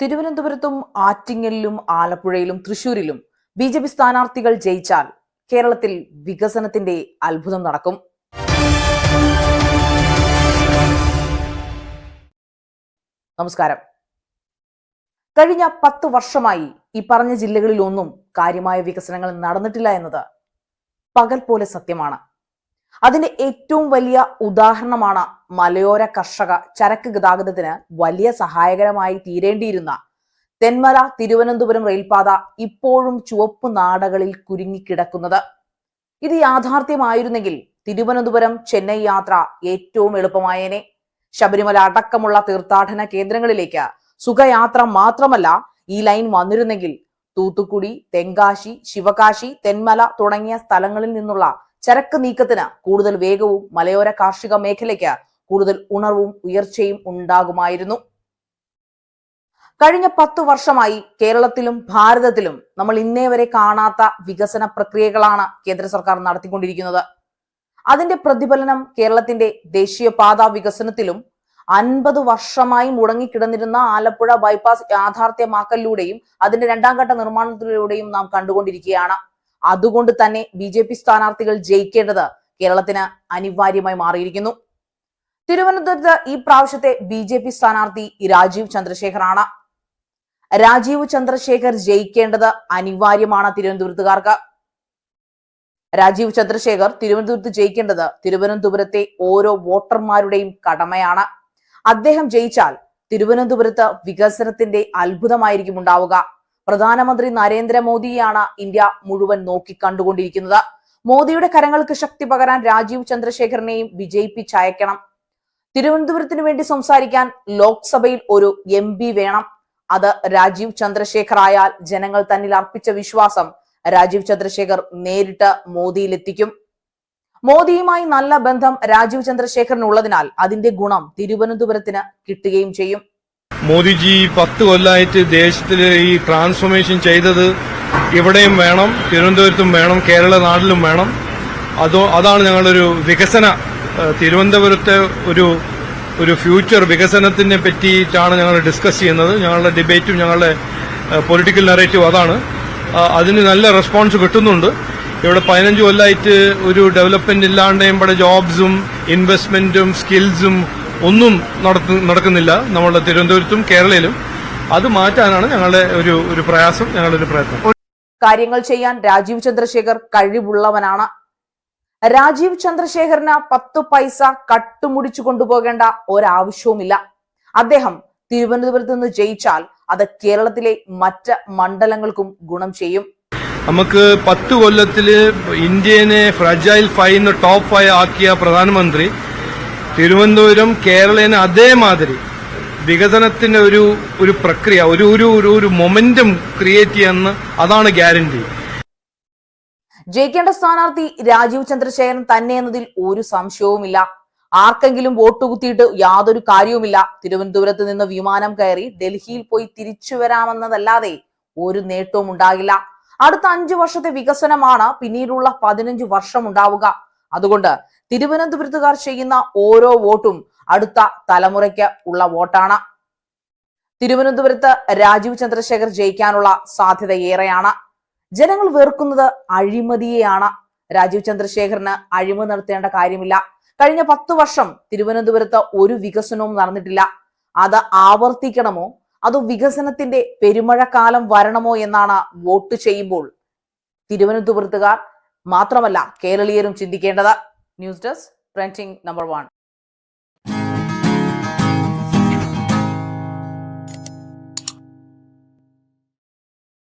തിരുവനന്തപുരത്തും ആറ്റിങ്ങലിലും ആലപ്പുഴയിലും തൃശൂരിലും B J P സ്ഥാനാർത്ഥികൾ ജയിച്ചാൽ കേരളത്തിൽ വികസനത്തിന്റെ അത്ഭുതം നടക്കും. നമസ്കാരം. കഴിഞ്ഞ പത്ത് വർഷമായി ഈ പറഞ്ഞ ജില്ലകളിലൊന്നും കാര്യമായ വികസനങ്ങൾ നടന്നിട്ടില്ല എന്നത് പകൽ പോലെ സത്യമാണ്. അതിന്റെ ഏറ്റവും വലിയ ഉദാഹരണമാണ് മലയോര കർഷക ചരക്ക് ഗതാഗതത്തിന് വലിയ സഹായകരമായി തീരേണ്ടിയിരുന്ന തെന്മല തിരുവനന്തപുരം റെയിൽപാത ഇപ്പോഴും ചുവപ്പ് നാടകളിൽ കുരുങ്ങിക്കിടക്കുന്നത്. ഇത് യാഥാർത്ഥ്യമായിരുന്നെങ്കിൽ തിരുവനന്തപുരം ചെന്നൈ യാത്ര ഏറ്റവും എളുപ്പമായേനെ. ശബരിമല അടക്കമുള്ള തീർത്ഥാടന കേന്ദ്രങ്ങളിലേക്ക് സുഖയാത്ര മാത്രമല്ല ഈ ലൈൻ വന്നിരുന്നെങ്കിൽ തൂത്തുക്കുടി തെങ്കാശി ശിവകാശി തെന്മല തുടങ്ങിയ സ്ഥലങ്ങളിൽ നിന്നുള്ള ചരക്ക് നീക്കത്തിന് കൂടുതൽ വേഗവും മലയോര കാർഷിക മേഖലയ്ക്ക് കൂടുതൽ ഉണർവും ഉയർച്ചയും ഉണ്ടാകുമായിരുന്നു. കഴിഞ്ഞ പത്തു വർഷമായി കേരളത്തിലും ഭാരതത്തിലും നമ്മൾ ഇന്നേ വരെ കാണാത്ത വികസന പ്രക്രിയകളാണ് കേന്ദ്ര സർക്കാർ നടത്തിക്കൊണ്ടിരിക്കുന്നത്. അതിന്റെ പ്രതിഫലനം കേരളത്തിന്റെ ദേശീയപാത വികസനത്തിലും അൻപത് വർഷമായി മുടങ്ങിക്കിടന്നിരുന്ന ആലപ്പുഴ ബൈപ്പാസ് യാഥാർത്ഥ്യമാക്കലിലൂടെയും അതിന്റെ രണ്ടാം ഘട്ട നിർമ്മാണത്തിലൂടെയും നാം കണ്ടുകൊണ്ടിരിക്കുകയാണ്. അതുകൊണ്ട് തന്നെ ബി ജെ പി സ്ഥാനാർത്ഥികൾ ജയിക്കേണ്ടത് കേരളത്തിന് അനിവാര്യമായി മാറിയിരിക്കുന്നു. തിരുവനന്തപുരത്ത് ഈ പ്രാവശ്യത്തെ ബി ജെ പി സ്ഥാനാർത്ഥി രാജീവ് ചന്ദ്രശേഖറാണ്. രാജീവ് ചന്ദ്രശേഖർ ജയിക്കേണ്ടത് അനിവാര്യമാണ് തിരുവനന്തപുരത്തുകാർക്ക്. രാജീവ് ചന്ദ്രശേഖർ തിരുവനന്തപുരത്ത് ജയിക്കേണ്ടത് തിരുവനന്തപുരത്തെ ഓരോ വോട്ടർമാരുടെയും കടമയാണ്. അദ്ദേഹം ജയിച്ചാൽ തിരുവനന്തപുരത്ത് വികസനത്തിന്റെ അത്ഭുതമായിരിക്കും ഉണ്ടാവുക. പ്രധാനമന്ത്രി നരേന്ദ്രമോദിയാണ് ഇന്ത്യ മുഴുവൻ നോക്കി കണ്ടുകൊണ്ടിരിക്കുന്നത്. മോദിയുടെ കരങ്ങൾക്ക് ശക്തി പകരാൻ രാജീവ് ചന്ദ്രശേഖരനെയും വിജയിപ്പിച്ചയക്കണം തിരുവനന്തപുരത്തിന് വേണ്ടി സംസാരിക്കാൻ ലോക്സഭയിൽ ഒരു എം വേണം. അത് രാജീവ് ചന്ദ്രശേഖർ ആയാൽ ജനങ്ങൾ തന്നിൽ അർപ്പിച്ച വിശ്വാസം രാജീവ് ചന്ദ്രശേഖർ നേരിട്ട് മോദിയിലെത്തിക്കും. മോദിയുമായി നല്ല ബന്ധം രാജീവ് ചന്ദ്രശേഖറിനുള്ളതിനാൽ അതിന്റെ ഗുണം തിരുവനന്തപുരത്തിന് കിട്ടുകയും ചെയ്യും. മോദിജി പത്ത് കൊല്ലമായിട്ട് ദേശത്തിൽ ഈ ട്രാൻസ്ഫോർമേഷൻ ചെയ്തത് ഇവിടെയും വേണം തിരുവനന്തപുരത്തും വേണം കേരള നാട്ടിലും വേണം. അതോ അതാണ് ഞങ്ങളൊരു വികസന തിരുവനന്തപുരത്തെ ഒരു ഒരു ഫ്യൂച്ചർ വികസനത്തിനെ പറ്റിയിട്ടാണ് ഞങ്ങൾ ഡിസ്കസ് ചെയ്യുന്നത്. ഞങ്ങളുടെ ഡിബേറ്റും ഞങ്ങളുടെ പൊളിറ്റിക്കൽ നറേറ്റീവ് അതാണ്. അതിന് നല്ല റെസ്പോൺസ് കിട്ടുന്നുണ്ട്. ഇവിടെ പതിനഞ്ച് കൊല്ലമായിട്ട് ഒരു ഡെവലപ്മെന്റ് ഇല്ലാണ്ട് ഇവിടെ ജോബ്സും ഇൻവെസ്റ്റ്മെന്റും സ്കിൽസും ഒന്നും നടത്തു- നടക്കുന്നില്ല. നമ്മളുടെ തിരുവനന്തപുരത്തും കേരളയിലും. അത് മാറ്റാനാണ് ഞങ്ങളുടെ ഒരു ഒരു പ്രയാസം ഞങ്ങളുടെ ഒരു പ്രയത്നം. കാര്യങ്ങൾ ചെയ്യാൻ രാജീവ് ചന്ദ്രശേഖർ കഴിവുള്ളവനാണ്. രാജീവ് ചന്ദ്രശേഖറിന് പത്ത് പൈസ കട്ടുമുടിച്ചു കൊണ്ടുപോകേണ്ട ഒരാവശ്യവുമില്ല. അദ്ദേഹം തിരുവനന്തപുരത്ത് നിന്ന് ജയിച്ചാൽ അത് കേരളത്തിലെ മറ്റ് മണ്ഡലങ്ങൾക്കും ഗുണം ചെയ്യും. നമുക്ക് പത്ത് കൊല്ലത്തിൽ ഇന്ത്യനെ ഫ്രജൈൽ ഫൈവ് ടോപ്പ് ഫൈവ് ആക്കിയ പ്രധാനമന്ത്രി തിരുവനന്തപുരം കേരളനെ അതേമാതിരി വികസനത്തിന്റെ ഒരു ഒരു പ്രക്രിയ ഒരു ഒരു ഒരു മൊമെന്റം ക്രിയേറ്റ് ചെയ്യുന്ന അതാണ് ഗ്യാരണ്ടി. ജയിക്കേണ്ട സ്ഥാനാർത്ഥി രാജീവ് ചന്ദ്രശേഖരൻ തന്നെ എന്നതിൽ ഒരു സംശയവുമില്ല. ആർക്കെങ്കിലും വോട്ട് കുത്തിയിട്ട് യാതൊരു കാര്യവുമില്ല. തിരുവനന്തപുരത്ത് നിന്ന് വിമാനം കയറി ഡൽഹിയിൽ പോയി തിരിച്ചു വരാമെന്നതല്ലാതെ ഒരു നേട്ടവും ഉണ്ടാകില്ല. അടുത്ത അഞ്ചു വർഷത്തെ വികസനമാണ് പിന്നീടുള്ള പതിനഞ്ചു വർഷം ഉണ്ടാവുക. അതുകൊണ്ട് തിരുവനന്തപുരത്തുകാർ ചെയ്യുന്ന ഓരോ വോട്ടും അടുത്ത തലമുറയ്ക്ക് ഉള്ള വോട്ടാണ്. തിരുവനന്തപുരത്ത് രാജീവ് ചന്ദ്രശേഖർ ജയിക്കാനുള്ള സാധ്യത ഏറെയാണ്. ജനങ്ങൾ വെറുക്കുന്നത് അഴിമതിയെയാണ്. രാജീവ് ചന്ദ്രശേഖറിന് അഴിമതി നടത്തേണ്ട കാര്യമില്ല. കഴിഞ്ഞ പത്തു വർഷം തിരുവനന്തപുരത്ത് ഒരു വികസനവും നടന്നിട്ടില്ല. അത് ആവർത്തിക്കണമോ? അതോ വികസനത്തിന്റെ പെരുമഴക്കാലം വരണമോ എന്നാണ് വോട്ട് ചെയ്യുമ്പോൾ തിരുവനന്തപുരത്തുകാർ മാത്രമല്ല കേരളീയരും ചിന്തിക്കേണ്ടത്. news desk printing number one